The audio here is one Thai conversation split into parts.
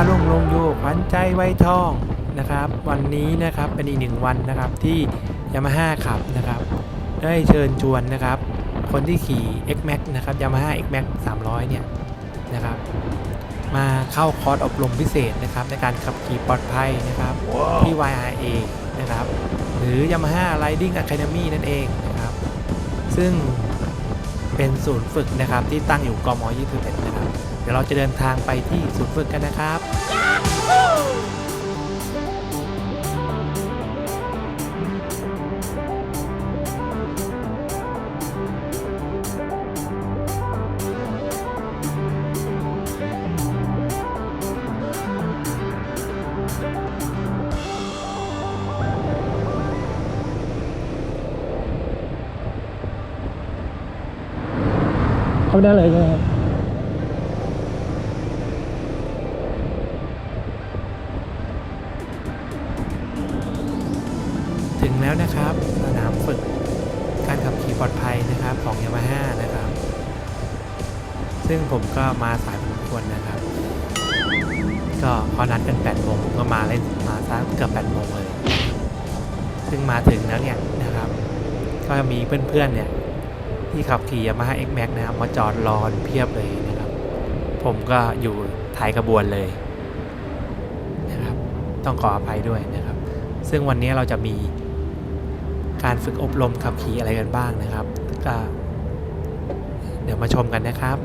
ป้าลุงลงโยขวัญใจไว้ทองนะครับ วันนี้นะครับเป็นอีกหนึ่งวันนะครับที่ยามาฮ่าขับนะครับได้เชิญชวนนะครับ คนที่ขี่ X Max นะครับ Yamaha X Max 300 เนี่ยนะครับ มาเข้าคอร์สอบรมพิเศษนะครับ ในการขับขี่ปลอดภัยนะครับที่ YRA นะครับ หรือ Yamaha Riding Academy นั่นเองนะครับ ซึ่งเป็นศูนย์ฝึกนะครับที่ตั้งอยู่กม21นะครับเดี๋ยวเราจะเดินทางไปที่ศูนย์ฝึกกันนะครับเข้าได้เลยใช่ไหมครับ ก็มีเพื่อนๆเนี่ยที่ขับขี่ยามาฮ่า X Max นะครับมาจอดรอนเพียบเลยนะครับ ผมก็อยู่ท้ายกระบวนเลยนะครับ ต้องขออภัยด้วยนะครับ ซึ่งวันนี้เราจะมีการฝึกอบรมขับขี่อะไรกันบ้างนะครับก็เดี๋ยวมาชมกันนะครับ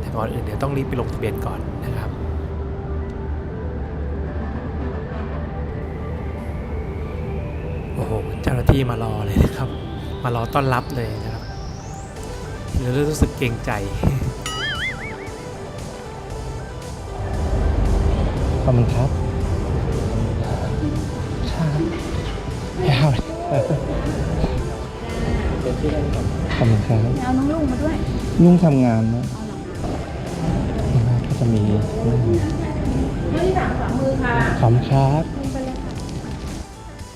แต่ก่อนอื่นเดี๋ยวต้องรีบไปลงทะเบียนก่อนนะครับโอ้โหเจ้าหน้าที่มารอเลยนะครับ มารอต้อนรับเลยนะครับแล้วรู้สึกเกรงใจขอบคุณครับครับยาวขอบคุณครับเอาน้องลุงมาด้วยนุ่งทำงานนะก็จะมีเรื่องที่สามขวามือค่ะขำครับลงไปเลยค่ะ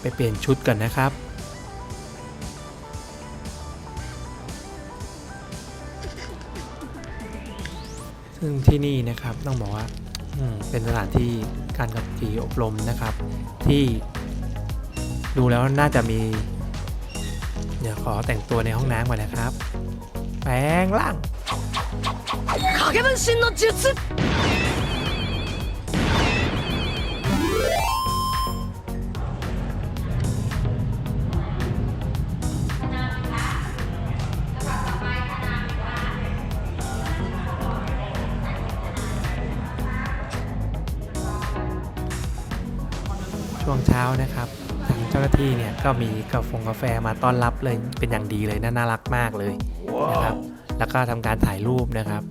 ไปเปลี่ยนชุดก่อนนะครับ ซึ่งที่นี่นะครับต้องบอกว่าอืมเป็นสถานที่การขับขี่อบรมนะครับ ที่ดูแล้วน่าจะมี เดี๋ยวขอแต่งตัวในห้องน้ำก่อนนะครับ แปลงร่าง 影分身の術 ช่วงเช้านะครับทางเจ้าหน้าที่เนี่ยก็มีกาแฟกาแฟมาต้อนรับเลยเป็นอย่างดีเลยน่าน่ารักมากเลยนะครับ แล้วก็ทำการถ่ายรูปนะครับ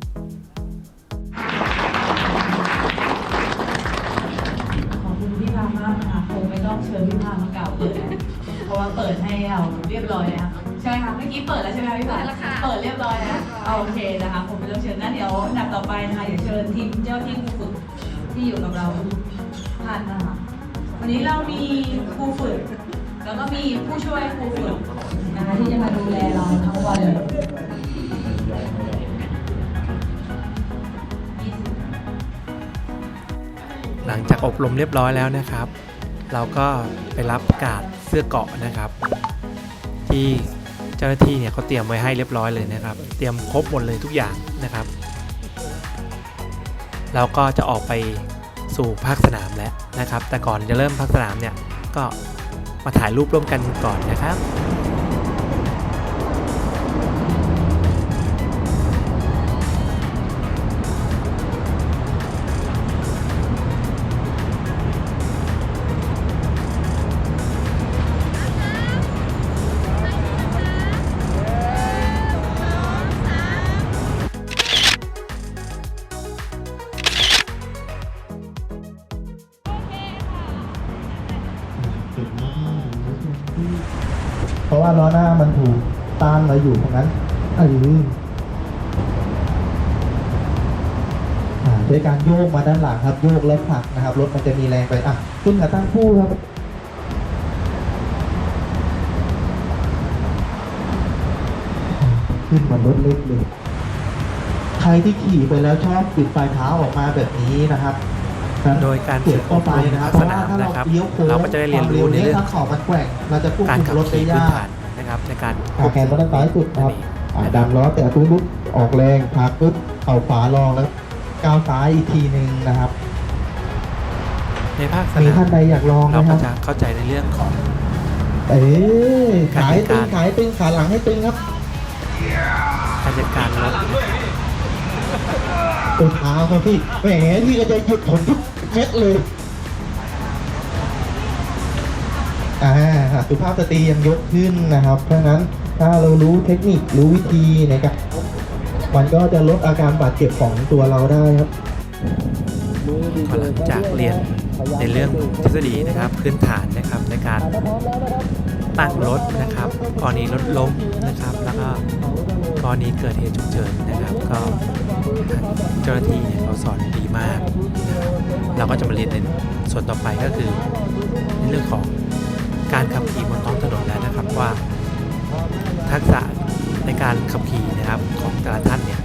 ขอบคุณพี่พามากนะคะคงไม่ต้องเชิญพี่พามาเก่าเลยนะเพราะว่าเปิดให้เราเรียบร้อยแล้วใช่ไหมคะเมื่อกี้เปิดแล้วใช่ไหมคะพี่พาเปิดเรียบร้อยแล้วโอเคนะคะผมไม่ต้องเชิญนั่นเดี๋ยวอันดับต่อไปนะคะเดี๋ยวเชิญทีมเจ้าที่ครูฝึกที่อยู่กับเราทุกท่านนะคะ วันนี้เรามีครูฝึก แล้วก็มีผู้ช่วยครูฝึกนะคะที่จะมาดูแลเราทั้งวันเลยหลังจากอบรมเรียบร้อยแล้วนะครับ เราก็ไปรับการ์ดเสื้อเกาะนะครับ ที่เจ้าหน้าที่เนี่ยเขาเตรียมไว้ให้เรียบร้อยเลยนะครับ เตรียมครบหมดเลยทุกอย่างนะครับ เราก็จะออกไป สู่ภาคสนามแล้วนะครับ แต่ก่อนจะเริ่มภาคสนามเนี่ยก็มาถ่ายรูปร่วมกันก่อนนะครับ เพราะว่าล้อหน้ามันถูกต้านมาอยู่ตรงนั้นอออ่าด้วยการโยกมาด้านหลังครับโยกแล้วผลักนะครับ รถมันจะมีแรงไปอะขึ้นกับตั้งคู่ครับขึ้นบนรถเล็กเลย ใครที่ขี่ไปแล้วชอบปิดปลายเท้าออกมาแบบนี้นะครับ โดยการเก็บเข้าไปนะครับเพสราะว่านามถ้าเรานะครับเลี้ยวโค้งเราก็จะได้เรียนรู้ในเรื่องถ้าขอบมันแกว่งเราจะควบการคุขัมบรถได้ขี่พื้นยากฐานนะครับในการขาแขนมาด้านซ้ายสุดครับอ่าดันล้อแต่ปุ๊บปุ๊บออกแรงพาปุ๊บเข่าขวาลองแล้วก้าวซ้ายอีกทีหนึ่งนะครับ ในภาคสมีนามท่านใดอยากลองเราไหมคก็รับจะเข้าใจในเรื่องของ เอ้ยการขายจัตึดงการขายตึงขาหลังให้ตึงครับการจัดการรถ ตึงเท้าครับพี่แหมพี่ก็จะหยุดผมทุกเม็ดเลย อ่าสุภาพสตรียังยกขึ้นนะครับ เพราะฉะนั้นถ้าเรารู้เทคนิครู้วิธีในการมันก็จะลดอาการบาดเจ็บของตัวเราได้ครับพอหลังจากเรียนในเรื่องทฤษฎีนะครับพื้นฐานนะครับในการตั้งรถนะครับกรณีรถล้มนะครับ แล้วก็กรณีเกิดเหตุฉุกเฉินนะครับ ก็ เจ้าหน้าที่เขาสอนดีมากนะครับเราก็จะมาเรียนในส่วนต่อไปก็คือในเรื่องของการขับขี่บนท้องถนนแล้วนะครับว่า ทักษะในการขับขี่นะครับของแต่ละท่านเนี่ย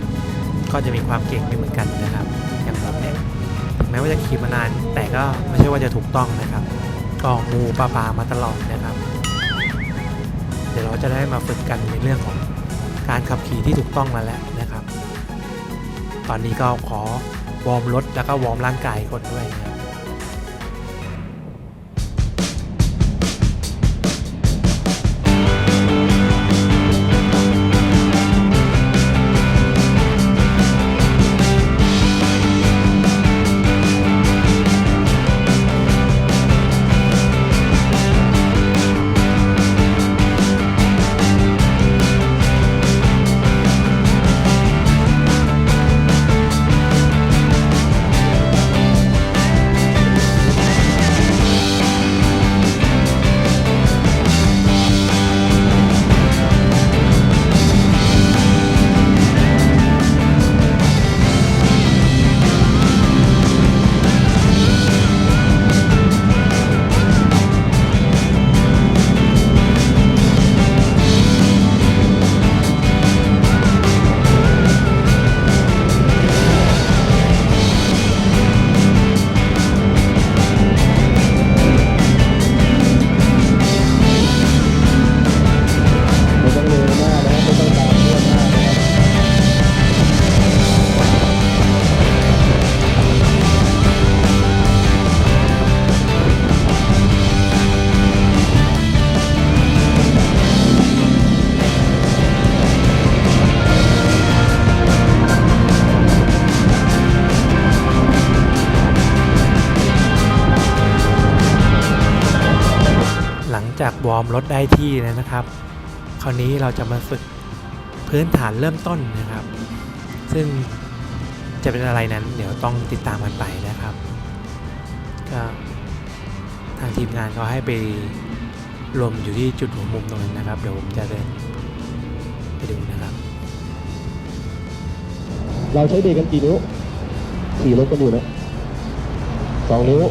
ก็จะมีความเก่งไม่เหมือนกันนะครับ อย่างผมเนี่ยถึงแม้ว่าจะขี่มานาน แต่ก็ไม่ใช่ว่าจะถูกต้องนะครับก็งูปลาปลามาตลอดนะครับ เดี๋ยวเราจะได้มาฝึกกันในเรื่องของการขับขี่ที่ถูกต้องแล้วแหละ ตอนนี้ก็ขอวอร์มรถแล้วก็วอร์มร่างกายคนด้วยนะ แล้วนะครับ คราวนี้เราจะมาฝึกพื้นฐานเริ่มต้นนะครับ ซึ่งจะเป็นอะไรนั้นเดี๋ยวต้องติดตามกันไปนะครับก็ทางทีมงานเขาให้ไปรวมอยู่ที่จุดหัวมุมตรงนั้นนะครับ เดี๋ยวผมจะเดินไปดูนะครับ เราใช้เบรกกันกี่นิ้วขี่รถกันอยู่นะสองนิ้ว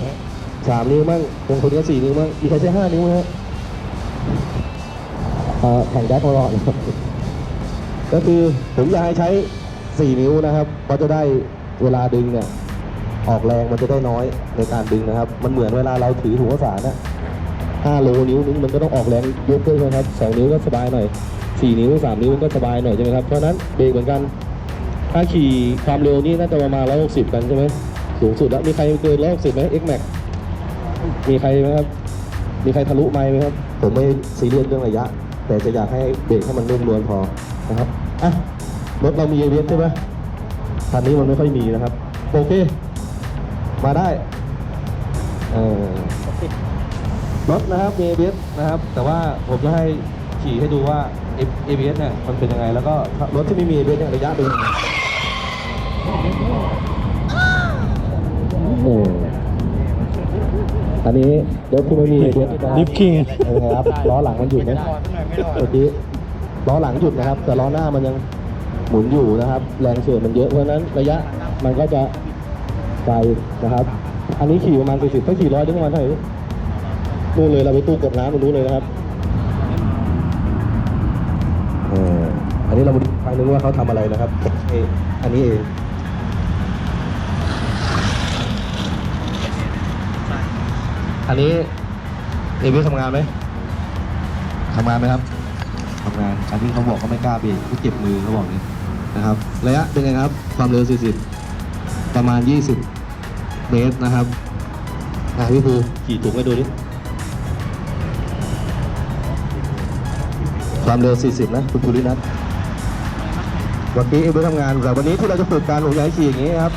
สามนิ้วมั่งบางคนก็สี่นิ้วมั่งมีใครใช้ห้านิ้วไหมฮะ แข่งแดกมาก่อนก็คือผมอยากให้ใช้สี่นิ้วนะครับเพราะจะได้เวลาดึงเนี่ยออกแรงมันจะได้น้อยในการดึงนะครับ มันเหมือนเวลาเราถือถุงข้าวสารนะห้าโลนิ้วนึงมันก็ต้องออกแรงเยกด้วยใช่ไหมครับสองนิ้วก็สบายหน่อยสี่นิ้วสามนิ้วก็สบายหน่อยใช่ไหมครับเพราะนั้นเบรกเหมือนกัน ถ้าขี่ความเร็วนี่น่าจะประมาณ160กันใช่ไหมสูงสุดแล้วมีใครเกิน160ไหม X Max มีใครไหมครับ มีใครทะลุไมไหมครับ ผมไม่ซีเรียสเรื่องระยะ แต่จะอยากให้เบรกให้มันนุ่มนวลพอนะครับอะรถเรามี ABS ใช่ไหมคันนี้มันไม่ค่อยมีนะครับ โอเค มาได้เออรถนะครับมี ABS นะครับ แต่ว่าผมจะให้ขี่ให้ดูว่า ABS เนี่ยมันเป็นยังไง แล้วก็รถที่ไม่มี ABS เนี่ยระยะเป็นยังไง อันนี้รถที่ไม่มี ABS ลิฟต์คิงเป็นไงครับล้อหลังมันหยุดไหมเมื่อกี้ล้อหลังหยุดนะครับ แต่ล้อหน้ามันยังหมุนอยู่นะครับ แรงเฉื่อยมันเยอะเพราะฉะนั้นระยะมันก็จะไกลนะครับ อันนี้ขี่ประมาณ40ถ้าขี่ร้อยได้ประมาณเท่าไหร่นู่นเลยเราไปตู้กดน้ำตรงนู้นเลยนะครับเอออันนี้เรามาดูครั้งนึงว่าเขาทำอะไรนะครับเออันนี้เอง อันนี้เอวิทำงานไหมทำงานไหมครับทำงานอันนี้เขาบอกเขาไม่กล้าเบรกเขาเจ็บมือเขาบอกนี้นะครับระยะเป็นไงครับ ความเร็ว 40 ประมาณ 20 เมตรนะครับอะพี่ภูขี่ถูกไปดูดิความเร็ว 40 นะคุณภูรินัทวันนี้เอวิทำงานแต่วันนี้ที่เราจะฝึกการผมอยากให้ขี่อย่างนี้ครับ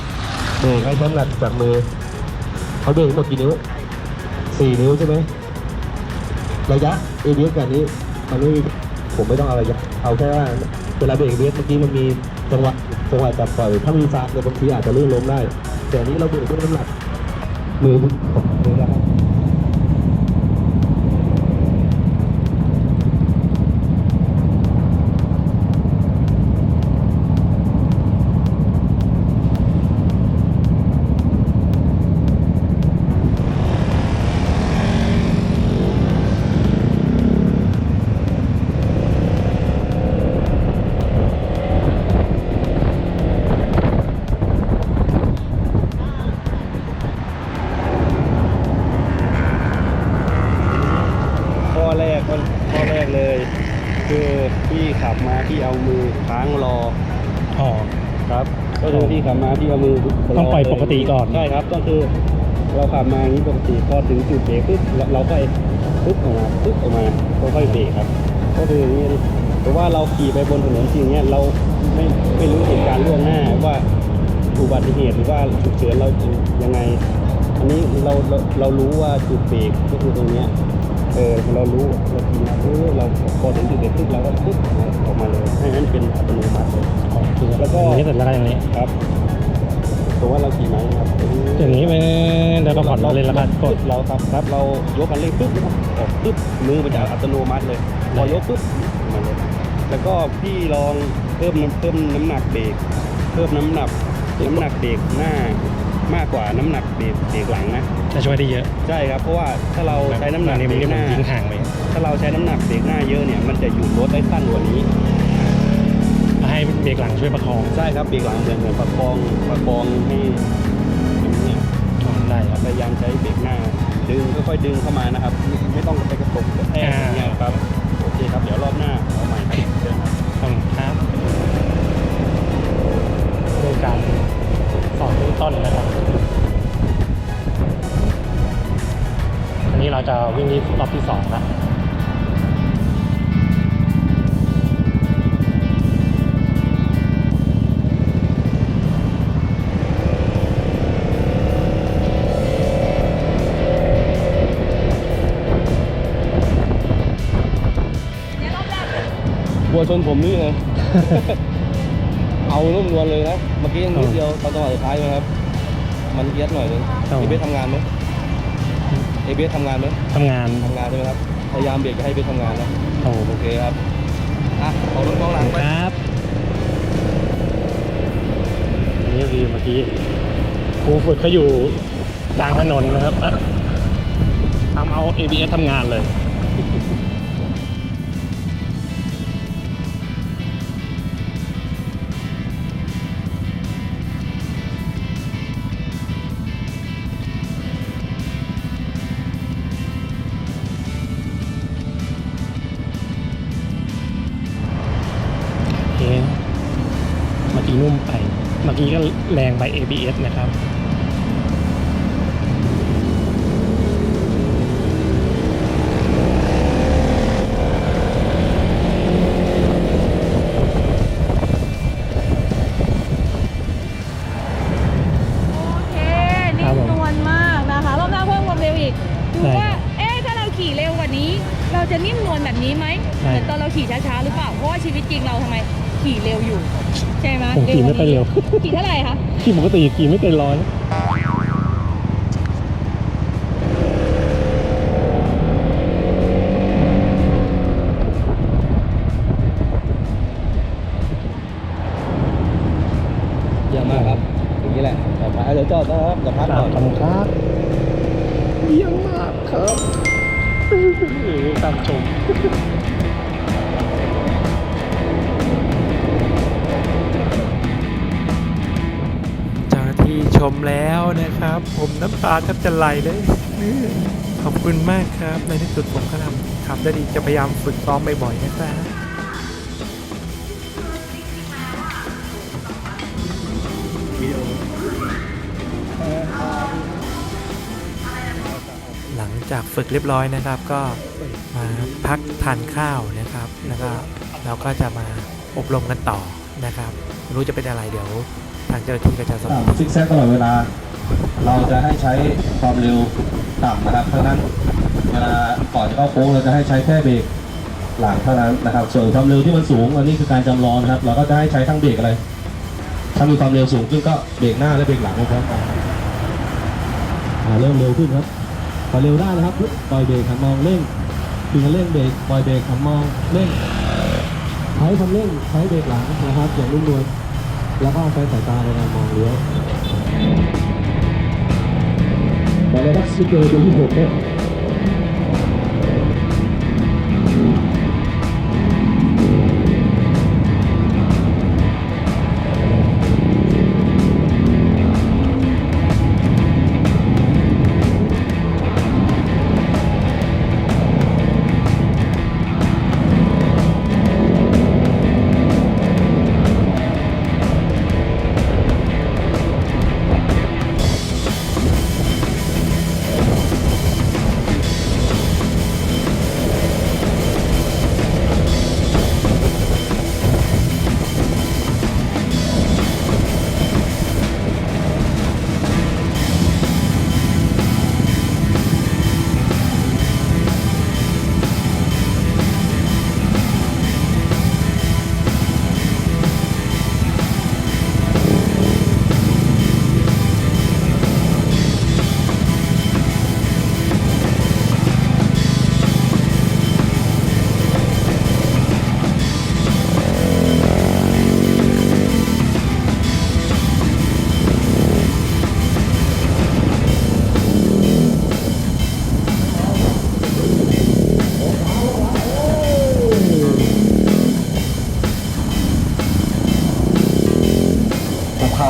เบรกให้น้ำหนักจากมือเขาเบรกทั้งหมดกี่นิ้ว สี่นิ้วใช่ไหมระยะ ABS แบบนี้มันไม่มีผมไม่ต้องเอาระยะเอาแค่ว่าเวลาเบรก ABS เมื่อกี้มันมีจังหวะจังหวะจับปล่อยถ้ามีซากเนี่ยบางทีอาจจะลื่นล้มได้ แต่นี้เราเบรกด้วยน้ำหนักมือมือ ข้อแรกเลย คือพี่ขับมาที่เอามือค้างรออ๋อ ครับ ก็คือพี่ขับมาที่เอามือรต้องปล่อยปกติก่อน ใช่ครับก็คือเราขับมาอย่างนี้ปกติพอถึงจุดเบรกปุ๊บเราเราก็ปุ๊บออกมาปุ๊บออกมาค่อยๆเบรกครับ ก็คืออย่างนี้แต่ว่าเราขี่ไปบนถนนจริงเนี้ยเราไม่ไม่รู้เหตุการณ์ล่วงหน้าว่าอุบัติเหตุหรือว่าฉุกเฉินเราจะยังไง อันนี้เราเราเรารู้ว่าจุดเบรกก็คือตรงเนี้ย เออเรารู้เราขี่มาปุ๊บเราพอถึงจุดเบรกปุ๊บเราก็ปุ๊บออกมาเลยให้นั้นเป็นอัตโนมัติเลยแล้วก็อย่างนี้เสร็จแล้วก็อย่างนี้ครับถือว่าเราขี่ไหมครับอย่างนี้ไปแล้วก็ผ่อนเลยล้วก็กดเราครับครับเรายกคันเร่งปุ๊บออกปุ๊บมือมันจะอัตโนมัติเลยพอยกปุ๊บมาเลยแล้วก็พี่ลองเพิ่มน้ำเพิ่มน้ำหนักเบรกเพิ่มน้ำหนักน้ำหนักเบรกหน้า มากกว่าน้ำหนักเบรกเบรกหลังนะจะช่วยได้เยอะใช่ครับเพราะว่าถ้าเราใช้น้ำหนักนี้เบมันรกก็หมันน้าทิ้งห่างไปถ้าเราใช้น้ำหนักเบรกหน้าเยอะเนี่ยมันจะหยุดรถได้สั้นกว่านี้ให้เบรกหลังช่วยประคองใช่ครับเบรกหลังเหมือนเหมือนประคองประคองให้เนี่ยได้ครับพยายามใช้เบรกหน้า ดึงค่อยๆดึงเข้ามานะครับ ไม่ไม่ต้องไปกระตกกระแทกอย่างเงี้ยครับโอเคครับเดี๋ยวรอบหน้าเอาใหม่ครับเชิญครับขอบคุณครับโดยการส อนเบื้องต้นนะครับ อันนี้เราจะวิ่งที่รอบที่สองแล้ววัวชนผมนี่เลยเอานุ่มนวลเลยนะ เมื่อกี้ยังนิดเดียวตอนจังหวะสุดท้ายนะครับ มันเอียดหน่อยนึงครับ เอเบสทำงานไหมเอเบสทำงานไหมทำงานทำงานใช่ไหมครับ พยายามเบรกให้เบสทำงานนะ โอ้โหโอเคครับอะขอรถกองหลังไปครับอันนี้คือเมื่อกี้ครูฝึกเขาอยู่กลางถนนนะครับทำเอา ABS ทำงานเลย เราขี่เร็วกว่านี้เราจะนิ่มนวลแบบนี้ไหมใช่เหมือนตอนเราขี่ช้าๆหรือเปล่า เพราะว่าชีวิตจริงเราทำไม ขี่เร็วอยู่ ใช่ไหมผมขี่ไม่ค่อยเร็ว ขี่เท่าไหร่คะ ขี่ปกติขี่ไม่เกินร้อยเยี่ ตาแทบจะไหลเลยขอบคุณมากครับ ในที่สุดผมก็ทำขับได้ดีจะพยายามฝึกซ้อมบ่อยๆนะครับหลังจากฝึกเรียบร้อยนะครับ ก็มาพักทานข้าวนะครับ แล้วก็เราก็จะมาอบรมกันต่อนะครับ รู้จะเป็นอะไรเดี๋ยว ทางเจ้าหน้าที่ก็จะสอนซิกแซกตลอดเวลา เราจะให้ใช้ความเร็วต่ำนะครับเพราะนั้นเวลาก่อนจะเข้าโค้งเราจะให้ใช้แค่เบรกหลังเท่านั้นนะครับ ส่วนความเร็วที่มันสูงอันนี้คือการจำลองนะครับ เราก็จะให้ใช้ทั้งเบรกอะไร ถ้ามีความเร็วสูงขึ้นก็เบรกหน้าและเบรกหลังพร้อมกันเริ่มเร็วขึ้นครับพอเร็วได้นะครับปล่อยเบรกหันมองเร่งถึงเร่งเบรกปล่อยเบรกหันมองเร่งใช้คันเร่งใช้เบรกหลังนะครับอย่างนุ่มนวลแล้วก็ใช้สายตาในการมองเลี้ยว มาเลยครับสิบ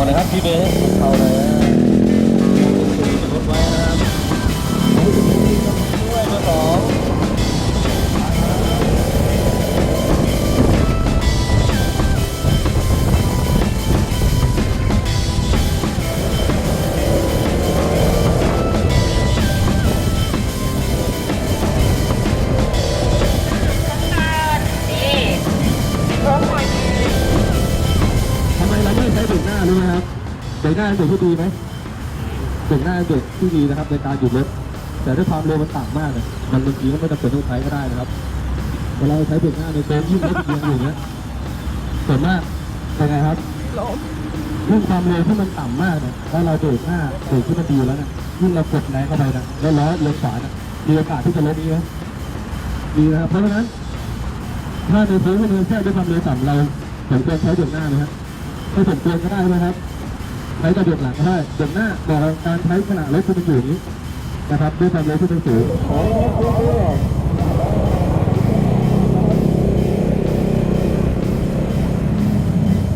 นี่ยกับเข่าเลยครับพี่เบสกับเข่าเลย ที่ดีนะครับ ในการหยุดรถแต่ด้วยความเร็วมันต่ำมากเนี่ยมันบางทีก็ไม่จำเป็นต้องใช้ก็ได้นะครับเวลาเราใช้เบรกหน้าในโค้งยิ่งรถเอียงอย่างเงี้ยส่วนมากเป็นไงครับยิ่งความเร็วที่มันต่ำมากเนี่ยแล้วเราเบรกหน้าเบรกที่มันดีแล้วเนี่ยยิ่งเรากดแรงเข้าไปนะแล้วล้อเลี้ยวขวาเนี่ยมีโอกาสที่จะลดดีไหมดีนะครับเพราะฉะนั้นถ้าในโค้งที่มันแค่ด้วยความเร็วต่ำเราสมควรใช้เบรกหน้าไหมครับไม่สมควรก็ได้ไหมครับ ใช้กระเบียดหลังก็ได้เบียดหน้าบอกาการใช้ขณะรถที่มันอยู่นี้นะครับด้วยความเร็วที่มันสูง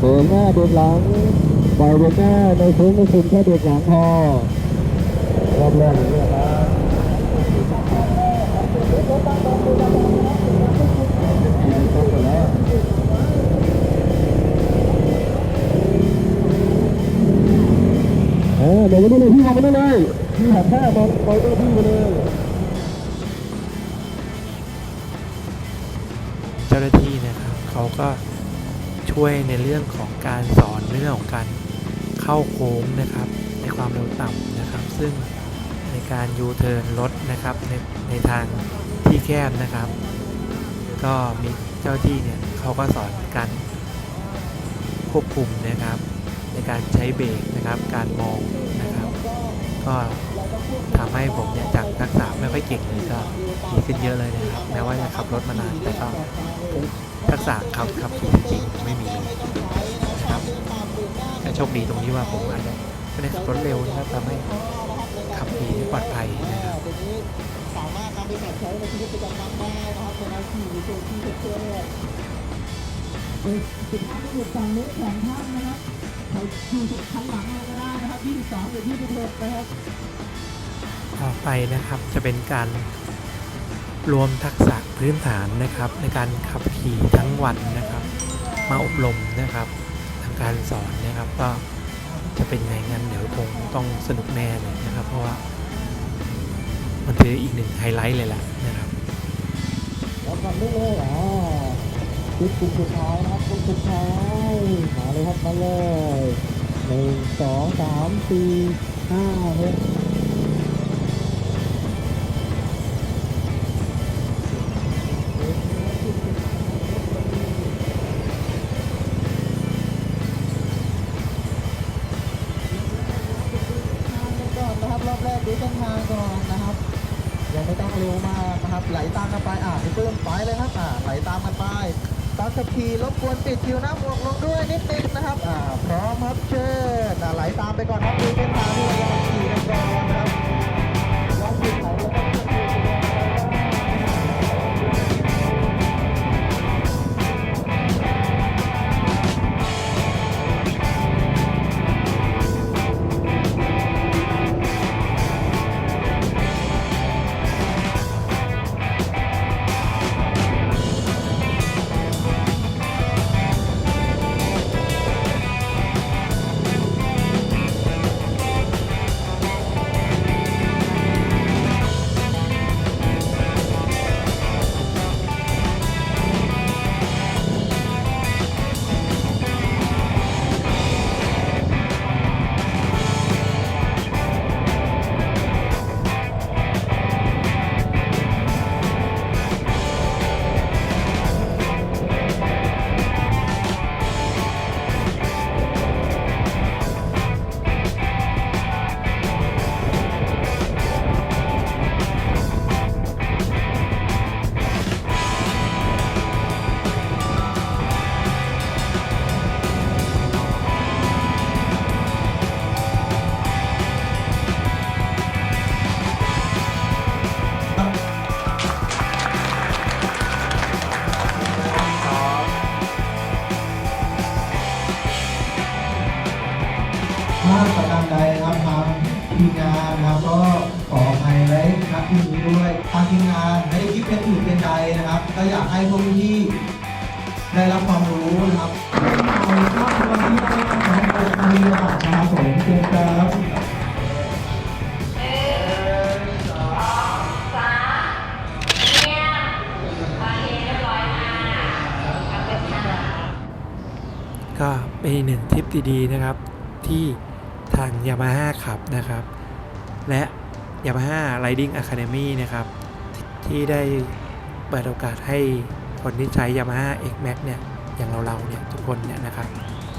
เบียดหน้าเบียดหลังปล่อยเบียดหน้าในโค้งไม่คุมแค่เบียดหลังพอรอบแรกอย่างนี้นะครับ เดี๋ยววันนี้เลยพี่มาไม่ได้เลยพี่หันหน้ามองปล่อยตัวพี่ไปเลยเจ้าหน้าที่นะครับเขาก็ช่วยในเรื่องของการสอนเรื่องของการเข้าโค้งนะครับ ในความเร็วต่ำนะครับ ซึ่งในการยูเทิร์นรถนะครับในในทางที่แคบนะครับ ก็มีเจ้าที่เนี่ยเขาก็สอนการควบคุมนะครับ ในการใช้เบรกนะครับ การมอง ก็ทำให้ผมเนี่ยจากทักษะไม่ค่อยเก่งเลยก็ดีขึ้นเยอะเลยนะครับแม้ว่าจะขับรถมานานแต่ก็ทักษะขับขับขี่จริงๆไม่มีเลยนะครับแต่โชคดีตรงที่ว่าผมอาจจะไม่ได้ขับรถเร็วนะครับทำให้ขับขี่ปลอดภัยนะครับสามารถนำไปปรับใช้ในชีวิตประจำวันได้นะครับในการขี่โซนที่เชื่อเลยสุดท้ายที่อยู่ฝั่งนู้นของท่านนะครับเขาขี่คันหลังก็ได้ นะครับที่13หรือที่16นะครับต่อไปนะครับจะเป็นการรวมทักษะพื้นฐานนะครับ ในการขับขี่ทั้งวันนะครับ มาอบรมนะครับทางการสอนนะครับก็จะเป็นไงงั้นเดี๋ยวคงต้องสนุกแน่เลยนะครับ เพราะว่ามันคืออีกหนึ่งไฮไลท์เลยแหละนะครับแล้วกันได้เลยอ๋อจุดสุดท้ายนะครับกลุ่มสุดท้ายมาเลยครับมาเลย หนึ่งสองสามสี่ห้าหกก่อนนะครับรอบแรกดูเส้นทางก่อนนะครับ ยังไม่ต้องเร็วมากนะครับ ไหลตามกันไปอ่าพี่ปื้มไปเลยครับอ่าไหลตามกันไปตามขับขี่รบกวนปิดคิวน้ำ รับความรู้นะครับในภาพรวมที่ได้ขององค์มีระดับนะครับผมเชิญครับก็เป็นอีกหนึ่งทริปดีๆนะครับ ที่ทาง Yamaha ขับนะครับ และ Yamaha Riding Academy นะครับ ที่ได้เปิดโอกาสให้คนที่ใช้ Yamaha X Max เนี่ย อย่างเราๆเนี่ยทุกคนเนี่ยนะครับ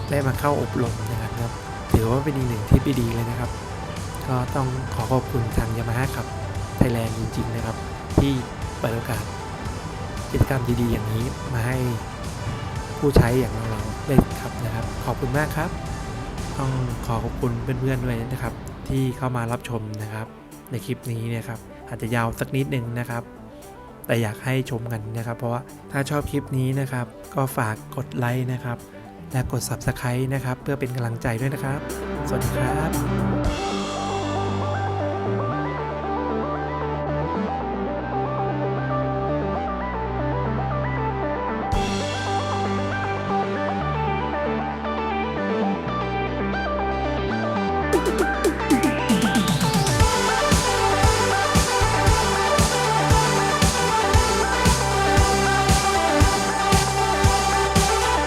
ได้มาเข้าอบรมนะครับ ถือว่าเป็นอีกหนึ่งทริปดีๆเลยนะครับ ก็ต้องขอขอบคุณทาง Yamaha ขับไทยแลนด์จริง ๆ นะครับ ที่เปิดโอกาสกิจกรรมดี ๆ อย่างนี้มาให้ผู้ใช้อย่างเราๆได้ครับนะครับ ขอบคุณมากครับ ต้องขอขอบคุณเพื่อนๆด้วยนะครับ ที่เข้ามารับชมนะครับ ในคลิปนี้นะครับ อาจจะยาวสักนิดนึงนะครับ แต่อยากให้ชมกันนะครับ เพราะว่าถ้าชอบคลิปนี้นะครับ ก็ฝากกดไลค์นะครับ และกด Subscribe นะครับ เพื่อเป็นกำลังใจด้วยนะครับ สวัสดีครับ